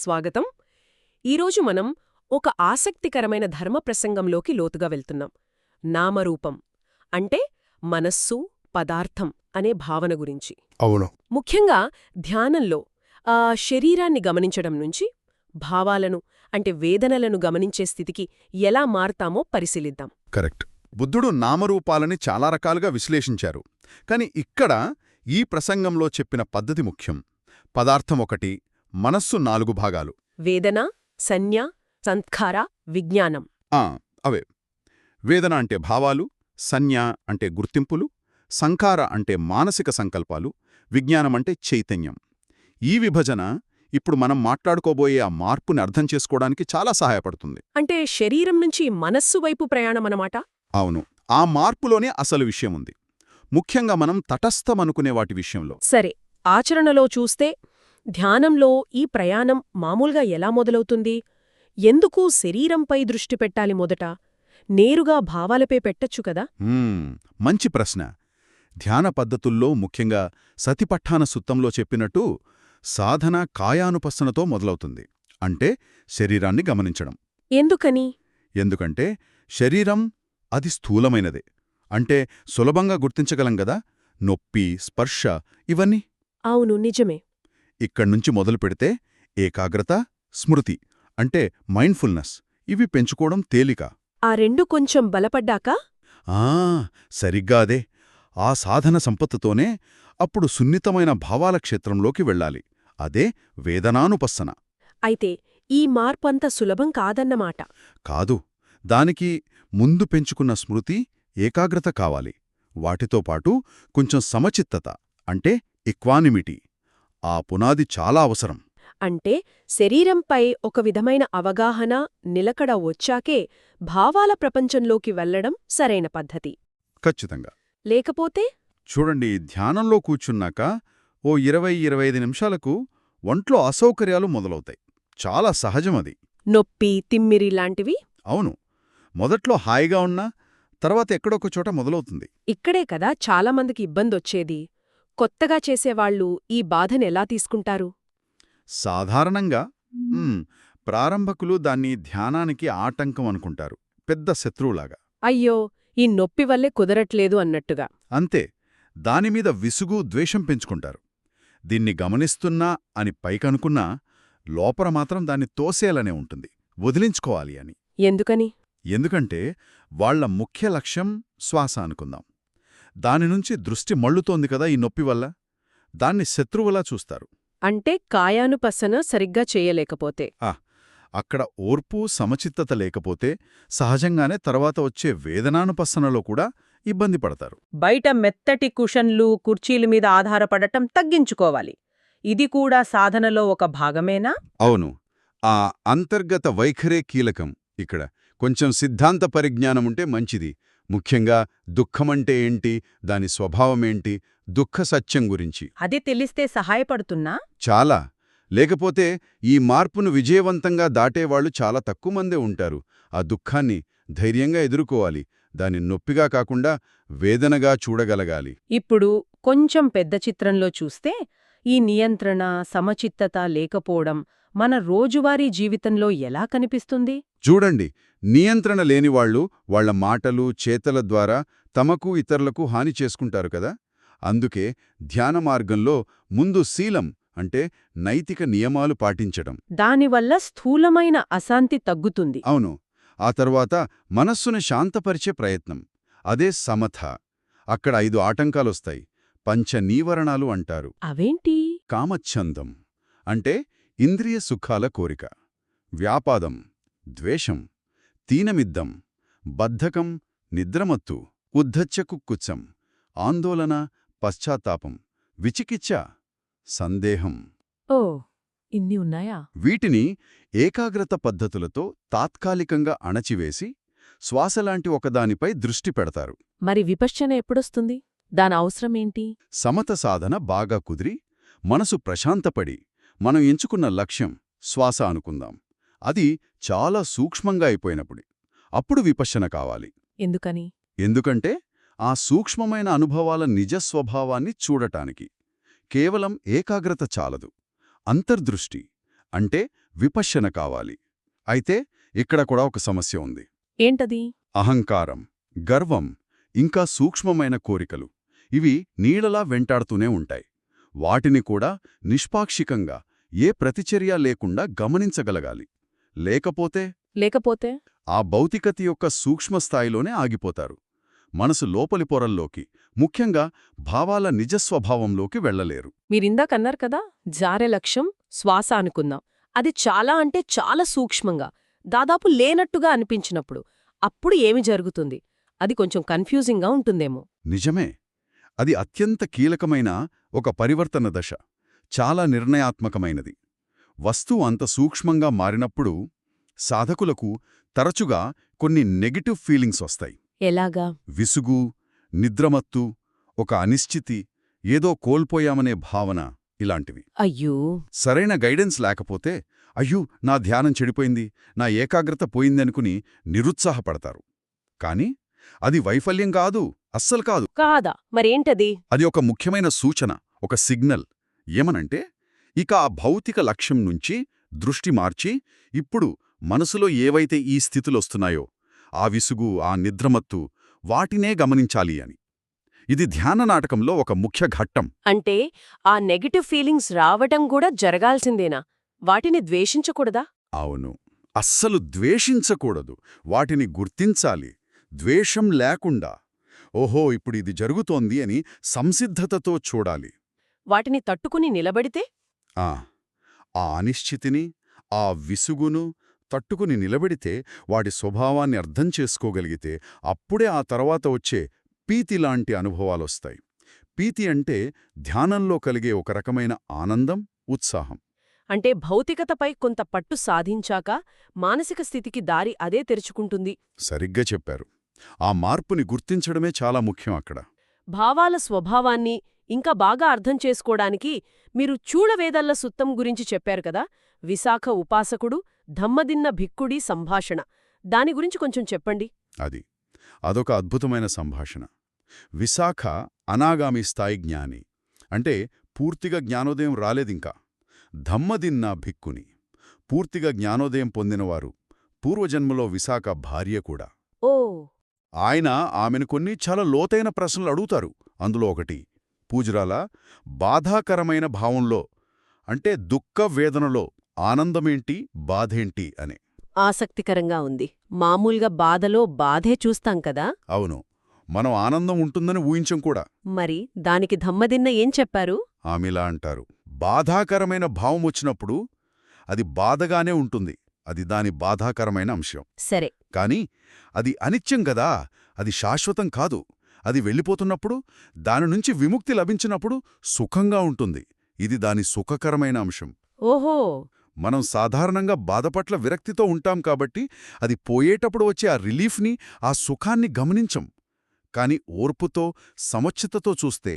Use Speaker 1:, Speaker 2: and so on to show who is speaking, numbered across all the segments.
Speaker 1: స్వాగతం. ఈరోజు మనం ఒక ఆసక్తికరమైన ధర్మ ప్రసంగంలోకి లోతుగా వెళ్తున్నాం. నామరూపం అంటే మనస్సు పదార్థం అనే భావన గురించి.
Speaker 2: అవును.
Speaker 1: ముఖ్యంగా ధ్యానంలో ఆ శరీరాన్ని గమనించడం నుంచి భావాలను అంటే వేదనలను గమనించే స్థితికి ఎలా మారతామో పరిశీలిద్దాం.
Speaker 2: కరెక్ట్. బుద్ధుడు నామరూపాలని చాలా రకాలుగా విశ్లేషించారు. కాని ఇక్కడ ఈ ప్రసంగంలో చెప్పిన పద్ధతి ముఖ్యం. పదార్థం ఒకటి మనస్సు నాలుగు భాగాలు.
Speaker 1: వేదన సంజ్ఞ సంస్కార విజ్ఞానం.
Speaker 2: ఆ అవే. వేదన అంటే భావాలు సంజ్ఞ అంటే గుర్తింపులు సంకార అంటే మానసిక సంకల్పాలు విజ్ఞానం అంటే చైతన్యం. ఈ విభజన ఇప్పుడు మనం మాట్లాడుకోబోయే ఆ మార్పుని అర్థం చేసుకోవడానికి చాలా సహాయపడుతుంది.
Speaker 1: అంటే శరీరం నుంచి మనస్సు వైపు ప్రయాణమన్నమాట
Speaker 2: అవును. ఆ మార్పులోనే అసలు విషయం ఉంది. ముఖ్యంగా మనం తటస్థమనుకునే వాటి విషయంలో.
Speaker 1: సరే. ఆచరణలో చూస్తే ధ్యానంలో ఈ ప్రయాణం మామూలుగా ఎలా మొదలవుతుంది? ఎందుకు శరీరంపై దృష్టి పెట్టాలి మొదట? నేరుగా భావాలపై పెట్టచ్చు కదా?
Speaker 2: మంచి ప్రశ్న. ధ్యాన పద్ధతుల్లో ముఖ్యంగా సతిపట్టాన సుత్తంలో చెప్పినట్టు సాధన కాయానుపස්සనతో మొదలవుతుంది. అంటే శరీరాన్ని గమనించడం.
Speaker 1: ఎందుకని?
Speaker 2: ఎందుకంటే శరీరం అది స్థూలమైనదే. అంటే సులభంగా గుర్తించగలం గదా నొప్పి స్పర్శ ఇవన్నీ.
Speaker 1: అవును నిజమే.
Speaker 2: ఇక్కడ్నుంచి మొదలు పెడితే ఏకాగ్రత స్మృతి అంటే మైండ్ఫుల్నెస్ ఇవి పెంచుకోవడం తేలిక.
Speaker 1: ఆ రెండు కొంచెం బలపడ్డాక?
Speaker 2: ఆ సరిగ్గా అదే. ఆ సాధన సంపత్తుతోనే అప్పుడు సున్నితమైన భావాల క్షేత్రంలోకి వెళ్ళాలి. అదే వేదనానుపස්සన
Speaker 1: అయితే ఈ మార్పంత సులభం కాదన్నమాట.
Speaker 2: కాదు. దానికి ముందు పెంచుకున్న స్మృతి ఏకాగ్రత కావాలి. వాటితో పాటు కొంచెం సమచిత్తత అంటే ఇక్వానిమిటీ ఆ పునాది చాలా అవసరం.
Speaker 1: అంటే శరీరంపై ఒక విధమైన అవగాహన నిలకడ వచ్చాకే భావాల ప్రపంచంలోకి వెళ్ళడం సరైన పద్ధతి.
Speaker 2: ఖచ్చితంగా.
Speaker 1: లేకపోతే?
Speaker 2: చూడండి ధ్యానంలో కూర్చున్నాక ఓ ఇరవై ఇరవై నిమిషాలకు ఒంట్లో అసౌకర్యాలు మొదలవుతాయి. చాలా సహజమది
Speaker 1: నొప్పి తిమ్మిరి లాంటివి?
Speaker 2: అవును. మొదట్లో హాయిగా ఉన్నా తర్వాత ఎక్కడొక చోట మొదలవుతుంది.
Speaker 1: ఇక్కడే కదా చాలామందికి ఇబ్బందొచ్చేది. కొత్తగా చేసేవాళ్ళు ఈ బాధనెలా తీసుకుంటారు?
Speaker 2: సాధారణంగా ప్రారంభకులు దాన్ని ధ్యానానికి ఆటంకం అనుకుంటారు పెద్ద శత్రువులాగా.
Speaker 1: అయ్యో ఈ నొప్పి వల్లే కుదరట్లేదు అన్నట్టుగా.
Speaker 2: అంతే దానిమీద విసుగు ద్వేషం పెంచుకుంటారు. దీన్ని గమనిస్తున్నా అని పైకనుకున్నా లోపల మాత్రం దాన్ని తోసేయాలనే ఉంటుంది వదిలించుకోవాలి అని.
Speaker 1: ఎందుకని?
Speaker 2: ఎందుకంటే వాళ్ళ ముఖ్య లక్ష్యం శ్వాస అనుకుందాం. దాని నుంచి దృష్టి మళ్ళుతోంది కదా ఈ నొప్పి వల్ల? దాన్ని శత్రువులా చూస్తారు.
Speaker 1: అంటే కాయానుపసన సరిగ్గా చేయలేకపోతే.
Speaker 2: అక్కడ ఓర్పు సమచిత్తత లేకపోతే సహజంగానే తర్వాత వచ్చే వేదనానుపස්සనలో కూడా ఇబ్బంది పడతారు.
Speaker 3: బయట మెత్తటి కుషన్లు కుర్చీల మీద ఆధారపడటం తగ్గించుకోవాలి. ఇది కూడా సాధనలో ఒక భాగమేనా?
Speaker 2: అవును. ఆ అంతర్గత వైఖరే కీలకం ఇక్కడ. కొంచెం సిద్ధాంత పరిజ్ఞానముంటే మంచిది. ముఖ్యంగా దుఃఖమంటే ఏంటి? దాని స్వభావమేంటి? దుఃఖ సత్యం గురించి.
Speaker 3: అది తెలిస్తే సహాయపడుతున్నా?
Speaker 2: చాలా. లేకపోతే ఈ మార్పును విజయవంతంగా దాటేవాళ్ళు చాలా తక్కువ మందే ఉంటారు. ఆ దుఃఖాన్ని ధైర్యంగా ఎదుర్కోవాలి. దాని నొప్పిగా కాకుండా వేదనగా చూడగలగాలి.
Speaker 3: ఇప్పుడు కొంచెం పెద్ద చిత్రంలో చూస్తే ఈ నియంత్రణ సమచిత్తత లేకపోవడం మన రోజువారీ జీవితంలో ఎలా కనిపిస్తుంది?
Speaker 2: చూడండి నియంత్రణ లేనివాళ్ళు వాళ్ళ మాటలు చేతల ద్వారా తమకు ఇతరులకు హాని చేసుకుంటారు కదా? అందుకే ధ్యాన మార్గంలో ముందు శీలం అంటే నైతిక నియమాలు పాటించడం.
Speaker 3: దానివల్ల స్థూలమైన అశాంతి తగ్గుతుంది.
Speaker 2: అవును ఆ తర్వాత మనస్సును శాంతపరిచే ప్రయత్నం. అదే సమథ. అక్కడ ఐదు ఆటంకాలొస్తాయి. పంచ నీవరణాలు అంటారు.
Speaker 3: అవేంటి?
Speaker 2: కామచ్ఛందం అంటే ఇంద్రియ సుఖాల కోరిక వ్యాపాదం ద్వేషం తీనమిద్దం బద్ధకం నిద్రమత్తు ఉద్ధచ్చకుక్కుచ్చం ఆందోళన పశ్చాత్తాపం విచికిచ్చ సందేహం.
Speaker 3: ఓ ఇన్ని ఉన్నాయా?
Speaker 2: వీటిని ఏకాగ్రత పద్ధతులతో తాత్కాలికంగా అణచివేసి శ్వాసలాంటి ఒకదానిపై దృష్టి పెడతారు.
Speaker 3: మరి విపశ్చన ఎప్పుడొస్తుంది? దాని అవసరమేంటి?
Speaker 2: సమత సాధన బాగా కుదిరి మనసు ప్రశాంతపడి మనం ఎంచుకున్న లక్ష్యం శ్వాస అనుకుందాం. అది చాలా సూక్ష్మంగా అయిపోయినప్పుడు అప్పుడు విపశ్చన కావాలి.
Speaker 3: ఎందుకని?
Speaker 2: ఎందుకంటే ఆ సూక్ష్మమైన అనుభవాల నిజ స్వభావాన్ని చూడటానికి కేవలం ఏకాగ్రత చాలదు. అంతర్దృష్టి అంటే విపశ్యన కావాలి. అయితే ఇక్కడ కూడా ఒక సమస్య ఉంది.
Speaker 1: ఏంటది?
Speaker 2: అహంకారం గర్వం ఇంకా సూక్ష్మమైన కోరికలు. ఇవి నీడలా వెంటాడుతూనే ఉంటాయి. వాటిని కూడా నిష్పాక్షికంగా ఏ ప్రతిచర్య లేకుండా గమనించగలగాలి. లేకపోతే
Speaker 1: లేకపోతే?
Speaker 2: ఆ భౌతికత యొక్క సూక్ష్మ స్థాయిలోనే ఆగిపోతారు. మనసు లోపలి పొరల్లోకి ముఖ్యంగా భావాల నిజస్వభావంలోకి వెళ్ళలేరు.
Speaker 1: మీరిందాకన్నారు కదా జారే లక్ష్యం శ్వాస అనుకుందాం. అది చాలా అంటే చాలా సూక్ష్మంగా దాదాపు లేనట్టుగా అనిపించినప్పుడు అప్పుడు ఏమి జరుగుతుంది? అది కొంచెం కన్ఫ్యూజింగ్గా ఉంటుందేమో.
Speaker 2: నిజమే. అది అత్యంత కీలకమైన ఒక పరివర్తన దశ. చాలా నిర్ణయాత్మకమైనది. వస్తువు అంత సూక్ష్మంగా మారినప్పుడు సాధకులకు తరచుగా కొన్ని నెగటివ్ ఫీలింగ్స్ వస్తాయి.
Speaker 1: ఎలాగా?
Speaker 2: విసుగు నిద్రమత్తు ఒక అనిశ్చితి ఏదో కోల్పోయామనే భావన ఇలాంటివి.
Speaker 1: అయ్యో!
Speaker 2: సరైన గైడెన్స్ లేకపోతే అయ్యో! నా ధ్యానం చెడిపోయింది నా ఏకాగ్రత పోయిందనుకుని నిరుత్సాహపడతారు. కాని అది వైఫల్యం కాదు అస్సలు కాదు.
Speaker 1: కాదా? మరేంటది?
Speaker 2: అది ఒక ముఖ్యమైన సూచన ఒక సిగ్నల్. ఏమనంటే ఇక ఆ భౌతిక లక్ష్యం నుంచి దృష్టి మార్చి ఇప్పుడు మనసులో ఏవైతే ఈ స్థితులొస్తున్నాయో ఆ విసుగు ఆ నిద్రమత్తు వాటినే గమనించాలి అని. ఇది ధ్యాన నాటకంలో ఒక ముఖ్య ఘట్టం.
Speaker 1: అంటే ఆ నెగటివ్ ఫీలింగ్స్ రావటం కూడా జరగాల్సిందేనా? వాటిని ద్వేషించకూడదా?
Speaker 2: అవును. అస్సలు ద్వేషించకూడదు. వాటిని గుర్తించాలి. ద్వేషం లేకుండా ఓహో ఇప్పుడు ఇది జరుగుతోంది అని సంసిద్ధతతో చూడాలి.
Speaker 1: వాటిని తట్టుకుని నిలబడితే?
Speaker 2: ఆ ఆ అనిశ్చితిని ఆ విసుగును తట్టుకుని నిలబెడితే వాటి స్వభావాన్ని అర్థం చేసుకోగలిగితే అప్పుడే ఆ తర్వాత వచ్చే పీతి లాంటి అనుభవాలొస్తాయి. పీతి అంటే ధ్యానంలో కలిగే ఒక రకమైన ఆనందం ఉత్సాహం.
Speaker 1: అంటే భౌతికతపై కొంత పట్టు సాధించాక మానసిక స్థితికి దారి అదే తెరుచుకుంటుంది.
Speaker 2: సరిగ్గా చెప్పారు. ఆ మార్పుని గుర్తించడమే చాలా ముఖ్యం అక్కడ.
Speaker 1: భావాల స్వభావాన్ని ఇంకా బాగా అర్థం చేసుకోవడానికి మీరు చూడవేదల్ల సుత్తం గురించి చెప్పారు కదా విశాఖ ఉపాసకుడు ధమ్మదిన్న భిక్కుడి సంభాషణ. దాని గురించి కొంచెం చెప్పండి.
Speaker 2: అది. అదొక అద్భుతమైన సంభాషణ. విశాఖ అనాగామి స్థాయి జ్ఞాని. అంటే పూర్తిగా జ్ఞానోదయం రాలేదింకా. ధమ్మదిన్న భిక్కుని. పూర్తిగా జ్ఞానోదయం పొందినవారు. పూర్వజన్మలో విశాఖ భార్య కూడా. ఆయన ఆమెను కొన్ని చాలా లోతైన ప్రశ్నలు అడుగుతారు. అందులో ఒకటి పూజరాల బాధాకరమైన భావంలో అంటే దుఃఖ వేదనలో ఆనందమేంటి బాధేంటి అని.
Speaker 1: ఆసక్తికరంగా ఉంది. మామూలుగా బాధలో బాధే చూస్తాం కదా?
Speaker 2: అవును. మనం ఆనందం ఉంటుందని ఊహించం కూడా.
Speaker 1: మరి దానికి ధమ్మదిన్న ఏం చెప్పారు?
Speaker 2: ఆమెలా అంటారు. బాధాకరమైన భావం వచ్చినప్పుడు అది బాధగానే ఉంటుంది. అది దాని బాధాకరమైన అంశం.
Speaker 1: సరే.
Speaker 2: కాని అది అనిత్యం గదా అది శాశ్వతం కాదు. అది వెళ్ళిపోతున్నప్పుడు దాని నుంచి విముక్తి లభించినప్పుడు సుఖంగా ఉంటుంది. ఇది దాని సుఖకరమైన అంశం.
Speaker 1: ఓహో!
Speaker 2: మనం సాధారణంగా బాధపట్ల విరక్తితో ఉంటాం కాబట్టి అది పోయేటప్పుడు వచ్చే ఆ రిలీఫ్ని ఆ సుఖాన్ని గమనించం. కాని ఓర్పుతో సమచ్ఛతతో చూస్తే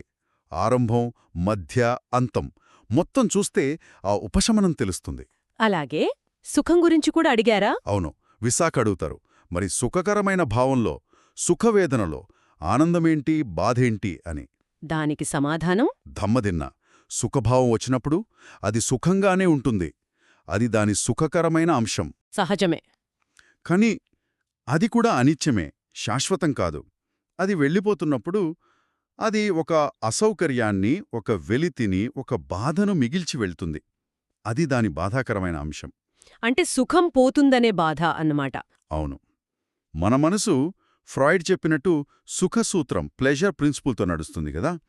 Speaker 2: ఆరంభం మధ్య అంతం మొత్తం చూస్తే ఆ ఉపశమనం తెలుస్తుంది.
Speaker 1: అలాగే. సుఖం గురించి కూడా అడిగారా?
Speaker 2: అవును. విశాఖ అడుగుతారు మరి సుఖకరమైన భావంలో సుఖవేదనలో ఆనందమేంటి బాధేంటి అని.
Speaker 1: దానికి సమాధానం?
Speaker 2: ధమ్మదిన్న సుఖభావం వచ్చినప్పుడు అది సుఖంగానే ఉంటుంది. అది దాని సుఖకరమైన అంశం.
Speaker 1: సహజమే.
Speaker 2: కాని అది కూడా అనిత్యమే శాశ్వతం కాదు. అది వెళ్ళిపోతున్నప్పుడు అది ఒక అసౌకర్యాన్ని ఒక వెలితిని ఒక బాధను మిగిల్చి వెళ్తుంది. అది దాని బాధాకరమైన అంశం.
Speaker 1: అంటే సుఖం పోతుందనే బాధ అన్నమాట.
Speaker 2: అవును. మన మనసు ఫ్రాయిడ్ చెప్పినట్టు సుఖసూత్రం ప్లెజర్ ప్రిన్సిపుల్తో నడుస్తుంది కదా.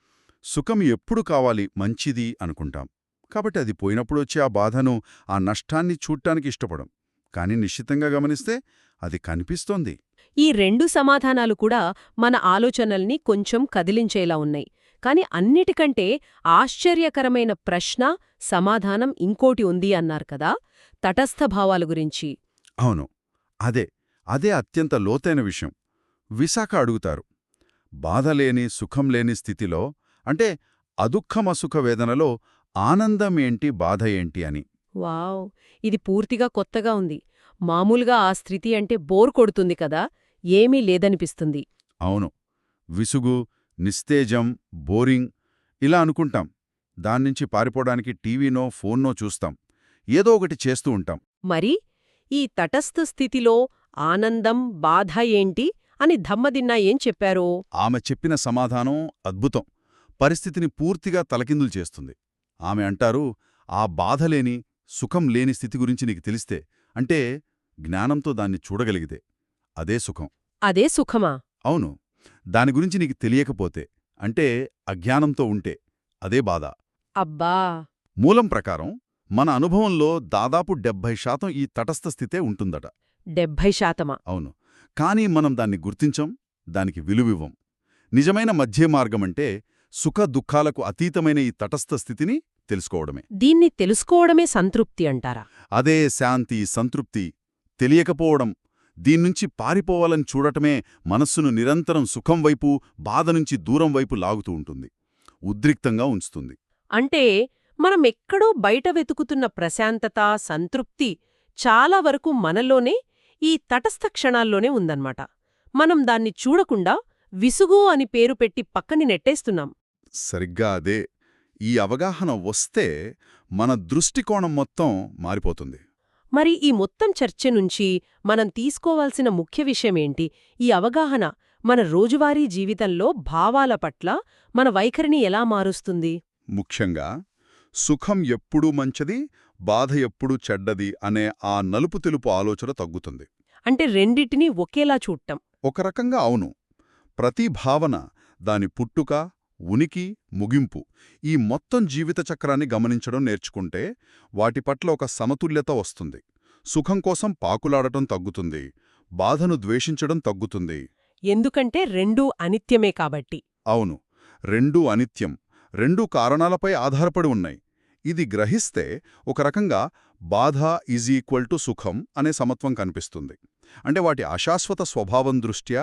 Speaker 2: సుఖం ఎప్పుడు కావాలి? మంచిది అనుకుంటాం. కాబట్టి అది పోయినప్పుడు వచ్చే ఆ బాధను ఆ నష్టాన్ని చూడ్డానికి ఇష్టపడం. కానీ నిశ్చితంగా గమనిస్తే అది కనిపిస్తోంది.
Speaker 1: ఈ రెండు సమాధానాలు కూడా మన ఆలోచనల్ని కొంచెం కదిలించేలా ఉన్నాయి. కాని అన్నిటికంటే ఆశ్చర్యకరమైన ప్రశ్న సమాధానం ఇంకోటి ఉంది అన్నారు కదా. తటస్థ భావాల గురించి.
Speaker 2: అవును. అదే అదే అత్యంత లోతైన విషయం. విశాఖ అడుగుతారు. బాధలేని సుఖం లేని స్థితిలో అంటే అదుఃఖమసుఖ వేదనలో ఆనందమేంటి బాధ ఏంటి అని.
Speaker 1: వావ్! ఇది పూర్తిగా కొత్తగా ఉంది. మామూలుగా ఆ స్థితి అంటే బోర్ కొడుతుంది కదా ఏమీ లేదనిపిస్తుంది.
Speaker 2: అవును. విసుగు నిస్తేజం బోరింగ్ ఇలా అనుకుంటాం. దాన్నించి పారిపోవడానికి టీవీనో ఫోన్నో చూస్తాం. ఏదో ఒకటి చేస్తూ ఉంటాం.
Speaker 1: మరి ఈ తటస్థ స్థితిలో ఆనందం బాధ ఏంటి? అని ధమ్మదిన్నా ఏం చెప్పారో?
Speaker 2: ఆమె చెప్పిన సమాధానం అద్భుతం. పరిస్థితిని పూర్తిగా తలకిందులు చేస్తుంది. ఆమె అంటారు ఆ బాధలేని సుఖం లేని స్థితి గురించి నీకు తెలిస్తే అంటే జ్ఞానంతో దాన్ని చూడగలిగితే అదే సుఖం.
Speaker 1: అదే సుఖమా?
Speaker 2: అవును. దాని గురించి నీకు తెలియకపోతే అంటే అజ్ఞానంతో ఉంటే అదే బాధ.
Speaker 1: అబ్బా!
Speaker 2: మూలం ప్రకారం మన అనుభవంలో దాదాపు డెబ్భై శాతం ఈ తటస్థ స్థితే ఉంటుందట.
Speaker 1: డెబ్భై శాతమా?
Speaker 2: అవును. కానీ మనం దాన్ని గుర్తించం దానికి విలువివ్వం. నిజమైన మధ్య మార్గమంటే సుఖ దుఃఖాలకు అతీతమైన ఈ తటస్థ స్థితిని తెలుసుకోవడమే.
Speaker 1: దీన్ని తెలుసుకోవడమే సంతృప్తి అంటారా?
Speaker 2: అదే శాంతి సంతృప్తి తెలియకపోవడం దీన్నుంచి పారిపోవాలని చూడటమే మనస్సును నిరంతరం సుఖం వైపు బాధ నుంచి దూరం వైపు లాగుతూ ఉంటుంది. ఉద్రిక్తంగా ఉంచుతుంది.
Speaker 1: అంటే మనం ఎక్కడో బయట వెతుకుతున్న ప్రశాంతత సంతృప్తి చాలా వరకు మనలోనే ఈ తటస్థ క్షణాల్లోనే ఉందన్నమాట. మనం దాన్ని చూడకుండా విసుగు అని పేరు పెట్టి పక్కని నెట్టేస్తున్నాం.
Speaker 2: సరిగ్గా అదే. ఈ అవగాహన వస్తే మన దృష్టికోణం మొత్తం మారిపోతుంది.
Speaker 1: మరి ఈ మొత్తం చర్చ నుంచి మనం తీసుకోవాల్సిన ముఖ్య విషయమేంటి ఈ అవగాహన మన రోజువారీ జీవితంలో భావాల పట్ల మన వైఖరిని ఎలా మారుస్తుంది?
Speaker 2: ముఖ్యంగా సుఖం ఎప్పుడూ మంచిది బాధ ఎప్పుడూ చెడ్డది అనే ఆ నలుపు తెలుపు ఆలోచన తగ్గుతుంది.
Speaker 1: అంటే రెండిటినీ ఒకేలా చూడటం.
Speaker 2: ఒక రకంగా అవును. ప్రతి భావన దాని పుట్టుక ఉనికి ముగింపు ఈ మొత్తం జీవిత చక్రాన్ని గమనించడం నేర్చుకుంటే వాటి పట్ల ఒక సమతుల్యత వస్తుంది. సుఖం కోసం పాకులాడటం తగ్గుతుంది బాధను ద్వేషించడం తగ్గుతుంది.
Speaker 1: ఎందుకంటే రెండూ అనిత్యమే కాబట్టి.
Speaker 2: అవును రెండూ అనిత్యం రెండు కారణాలపై ఆధారపడి ఉన్నాయి. ఇది గ్రహిస్తే ఒక రకంగా బాధ ఈజ్ ఈక్వల్ టు సుఖం అనే సమత్వం కనిపిస్తుంది. అంటే వాటి అశాశ్వత స్వభావం దృష్ట్యా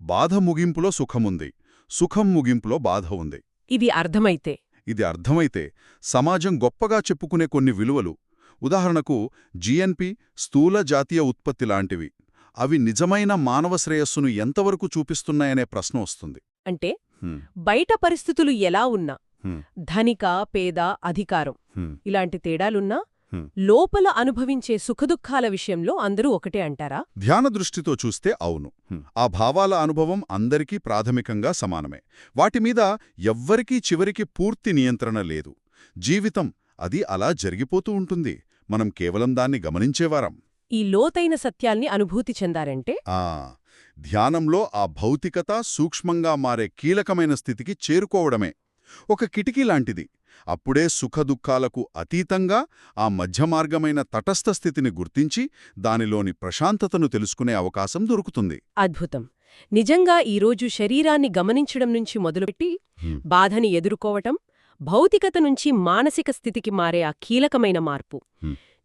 Speaker 2: బాధ ముగింపులో సుఖముంది సుఖం ముగింపులో బాధ ఉంది.
Speaker 1: ఇది అర్థమైతే.
Speaker 2: ఇది అర్థమైతే సమాజం గొప్పగా చెప్పుకునే కొన్ని విలువలు ఉదాహరణకు జిఎన్పి స్థూల జాతీయ ఉత్పత్తి లాంటివి అవి నిజమైన మానవ శ్రేయస్సును ఎంతవరకు చూపిస్తున్నాయనే ప్రశ్న వస్తుంది.
Speaker 1: అంటే బయట పరిస్థితులు ఎలా ఉన్నా ధనిక పేద అధికారం. ఇలాంటి తేడాలున్నా. లోపల అనుభవించే సుఖదుఖాల విషయంలో అందరూ ఒకటే అంటారా?
Speaker 2: ధ్యాన దృష్టితో చూస్తే అవును. ఆ భావాల అనుభవం అందరికీ ప్రాథమికంగా సమానమే. వాటిమీద ఎవ్వరికీ చివరికి పూర్తి నియంత్రణ లేదు. జీవితం అది అలా జరిగిపోతూ ఉంటుంది. మనం కేవలం దాన్ని గమనించేవారం
Speaker 1: ఈ లోతైన సత్యాల్ని అనుభూతి చెందారంటే?
Speaker 2: ఆ ధ్యానంలో ఆ భౌతికత సూక్ష్మంగా మారే కీలకమైన స్థితికి చేరుకోవడమే. ఒక కిటికీ లాంటిది. అప్పుడే సుఖదుఖాలకు అతీతంగా ఆ మధ్యమార్గమైన తటస్థ స్థితిని గుర్తించి దానిలోని ప్రశాంతతను తెలుసుకునే అవకాశం దొరుకుతుంది.
Speaker 1: అద్భుతం. నిజంగా ఈరోజు శరీరాన్ని గమనించడం నుంచి మొదలుపెట్టి. బాధని ఎదుర్కోవటం భౌతికత నుంచి మానసిక స్థితికి మారే ఆ కీలకమైన మార్పు.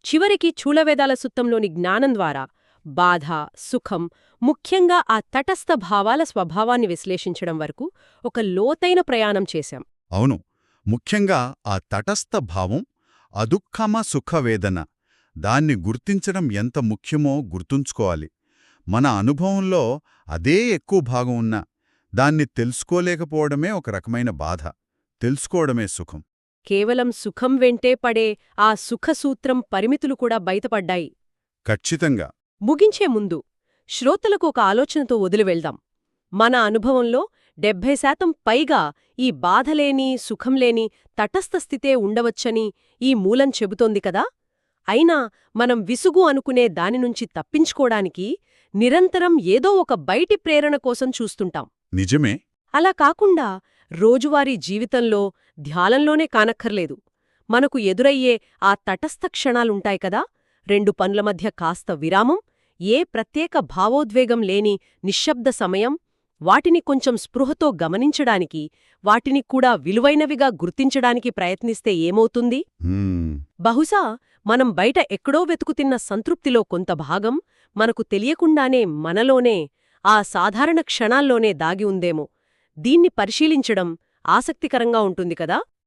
Speaker 1: చివరికి చూళవేదాల సుత్తంలోని జ్ఞానం ద్వారా బాధ సుఖం ముఖ్యంగా ఆ తటస్థ భావాల స్వభావాన్ని విశ్లేషించడం వరకు ఒక లోతైన ప్రయాణం చేశాం.
Speaker 2: అవును. ముఖ్యంగా ఆ తటస్థ భావం అదుఃఖమ సుఖవేదన దాన్ని గుర్తించడం ఎంత ముఖ్యమో గుర్తుంచుకోవాలి. మన అనుభవంలో అదే ఎక్కువ భాగం ఉన్నా దాన్ని తెలుసుకోలేకపోవడమే ఒక రకమైన బాధ. తెలుసుకోవడమే సుఖం.
Speaker 1: కేవలం సుఖం వెంటే పడే ఆ సుఖసూత్రం పరిమితులు కూడా బయటపడ్డాయి.
Speaker 2: ఖచ్చితంగా.
Speaker 1: ముగించే ముందు శ్రోతలకు ఒక ఆలోచనతో వదిలివెళ్దాం మన అనుభవంలో డెబ్భై శాతం పైగా ఈ బాధలేని సుఖంలేని తటస్థ స్థితే ఉండవచ్చని ఈ మూలం చెబుతోంది కదా! అయినా మనం విసుగు అనుకునే దానినుంచి తప్పించుకోడానికి నిరంతరం ఏదో ఒక బయటి ప్రేరణ కోసం చూస్తుంటాం.
Speaker 2: నిజమే.
Speaker 1: అలా కాకుండా రోజువారీ జీవితంలో ధ్యానంలోనే కానక్కర్లేదు. మనకు ఎదురయ్యే ఆ తటస్థ క్షణాలుంటాయి కదా! రెండు పనుల మధ్య కాస్త విరామం ఏ ప్రత్యేక భావోద్వేగం లేని నిశ్శబ్ద సమయం వాటిని కొంచెం స్పృహతో గమనించడానికి వాటిని కూడా విలువైనవిగా గుర్తించడానికి ప్రయత్నిస్తే ఏమవుతుంది? బహుశా మనం బయట ఎక్కడో వెతుకుతిన్న సంతృప్తిలో కొంత భాగం మనకు తెలియకుండానే మనలోనే ఆ సాధారణ క్షణాల్లోనే దాగి ఉందేమో. దీన్ని పరిశీలించడం ఆసక్తికరంగా ఉంటుంది కదా?